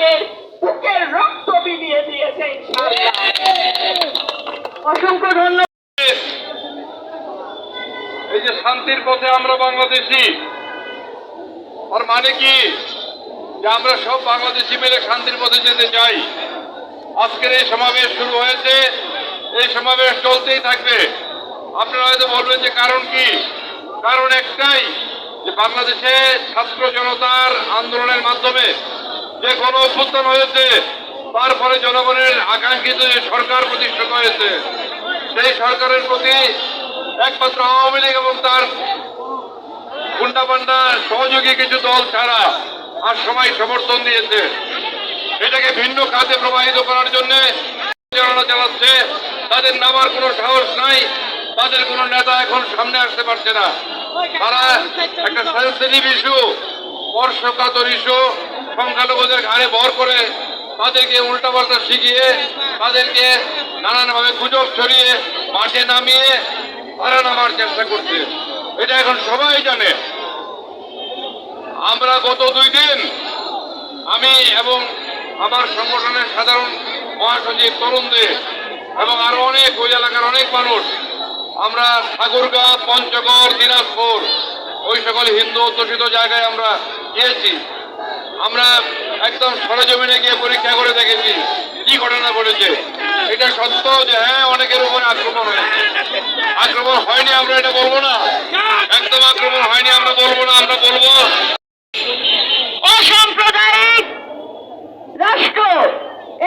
তাদের বুকের রক্ত বিলিয়ে দিয়েছে অসংখ্য ধন্যবাদ। এই যে শান্তির পথে আমরা বাংলাদেশি আর মানে কি? যে আমরা সব বাংলাদেশি মিলে শান্তির পথে যেতে চাই। আজকের এই সমাবেশ শুরু হয়েছে, এই সমাবেশ চলতেই থাকবে। আপনারা হয়তো বলবেন যে কারণ কি? কারণ একটাই, যে বাংলাদেশে ছাত্র জনতার আন্দোলনের মাধ্যমে যে গণ অভ্যুত্থান হয়েছে, তারপরে জনগণের আকাঙ্ক্ষিত যে সরকার প্রতিষ্ঠিত হয়েছে, সেই সরকারের প্রতি একমাত্র আওয়ামী লীগ এবং তার গুন্ডা পান্ডা সহযোগী কিছু দল ছাড়া আর সবাই সমর্থন দিয়েছে। এটাকে ভিন্ন খাতে প্রবাহিত করার জন্য প্রচারণা চালাচ্ছে। তাদের নামার কোনো সাহস নাই, তাদের কোনো নেতা এখন সামনে আসতে পারছে না। তারা একটা সেন্সিটিভ ইস্যু স্পর্শকাতর ইস্যু সংখ্যালঘুদের ঘাড়ে ভর করে তাদেরকে উল্টাপাল্টা শিখিয়ে তাদেরকে নানানভাবে গুজব ছড়িয়ে মাঠে নামিয়ে তারা নামার চেষ্টা করছে। এটা এখন সবাই জানে। আমরা গত দুই দিন আমি এবং আমার সংগঠনের সাধারণ মহাসচিব তরুণ দে এবং আরও অনেক ওই এলাকার অনেক মানুষ, আমরা ঠাকুরগাঁ, পঞ্চগড়, দিনাজপুর, ওই সকল হিন্দু অধ্যুষিত জায়গায় আমরা গিয়েছি। আমরা একদম সরজমিনে গিয়ে পরীক্ষা করে দেখেছি কি ঘটনা ঘটেছে। এটা সত্য যে হ্যাঁ অনেকের উপরে আক্রমণ হয়েছে। আক্রমণ হয়নি, আমরা এটা বলব না। একদম আক্রমণ হয়নি, আমরা বলব না, আমরা বলব।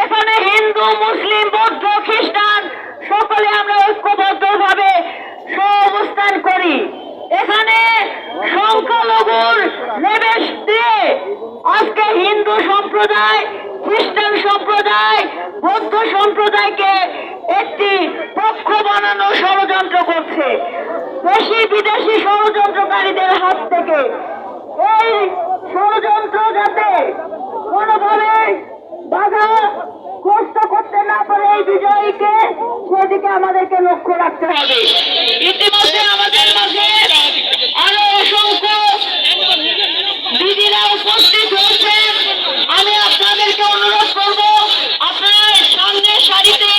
এখানে হিন্দু, মুসলিম, বৌদ্ধ, খ্রিস্টান, সকলে আমরা ঐক্যবদ্ধ ভাবে অবস্থান করি। এখানে আজকে হিন্দু সম্প্রদায়, খ্রিস্টান সম্প্রদায়, বৌদ্ধ সম্প্রদায়কে একটি পক্ষ বানানো ষড়যন্ত্র করছে। দেশি বিদেশি ষড়যন্ত্রকারীদের হাত থেকে। এই ষড়যন্ত্র যাতে কোনোভাবে বাধা গ্রস্ত করতে না পারে এই বিজয়ীকে, সেদিকে আমাদেরকে লক্ষ্য রাখতে হবে। ইতিমধ্যে আমাদের মাঝে আরও অসংখ্য দিদিরা উপস্থিত হয়েছেন আমি আপনাদেরকে অনুরোধ করব আপনারা সামনে সারিতে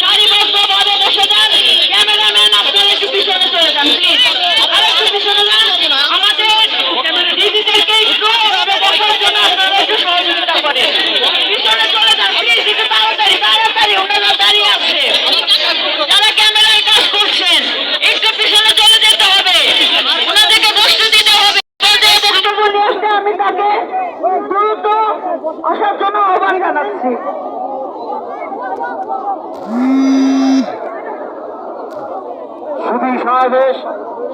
সারিবদ্ধভাবে বসে যান ক্যামেরাম্যান আপনারা একটু পিছনে চলে যান প্লিজ আর একটু পিছনে যান আমাদের দিদিদেরকে একটু এভাবে বসার জন্য আপনারা একটু সহযোগিতা করেন পিছনে চলে যান প্লিজ একটু তাড়াতাড়ি তাড়াতাড়ি ওনারা দাঁড়িয়ে আছে যারা ক্যামেরায় কাজ করছেন একটু পিছনে চলে যেতে হবে ওনাদেরকে বসতে দিতে হবে পর্যায়ে বক্তব্য নিয়ে তাকে দ্রুত আসার জন্য আহ্বান জানাচ্ছি। শুধু সমাবেশ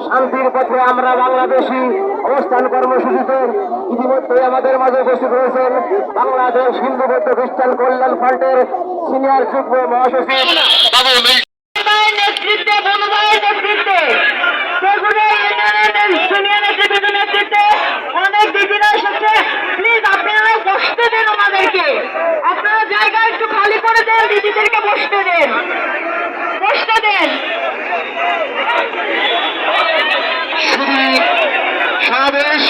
শান্তির পথে আমরা বাংলাদেশি অবস্থান কর্মসূচিতে ইতিমধ্যে আমাদের মাঝে উপস্থিত রয়েছেন বাংলাদেশ হিন্দু বৌদ্ধ খ্রিস্টান কল্যাণ ফ্রন্টের সিনিয়র যুগ্ম মহাসচিব নেতৃত্বে নেতৃত্বে অনেক এসেছে প্লিজ আপনারা বসতে দেন ওনাদেরকে আপনারা জায়গা একটু খালি করে দেন, দিদিদেরকে বসতে দেন। বসতে দেন। সমাবেশ,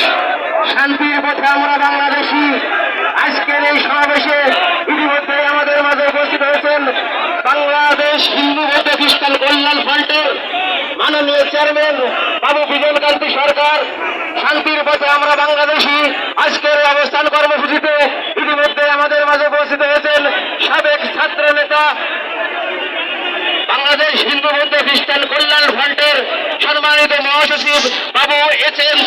শান্তির পথে আমরা বাংলাদেশি। আজকের এই সমাবেশে ইতিমধ্যে আমাদের মাঝে উপস্থিত হয়েছেন বাংলাদেশ হিন্দু বৌদ্ধ খ্রিস্টান কল্যাণ ফ্রন্টের মাননীয় চেয়ারম্যান বাবু বিজন কান্তি সরকার, শান্তির পথে আমরা বাংলাদেশি। আজকের অবস্থান কর্মসূচিতে ইতিমধ্যে আমাদের মাঝে উপস্থিত হয়েছেন সাবেক ছাত্র নেতা বাংলাদেশ হিন্দু মধ্যে খ্রিস্টান কল্যাণ ফ্রন্টের সম্মানিত মহাসচিব বাবু এস এম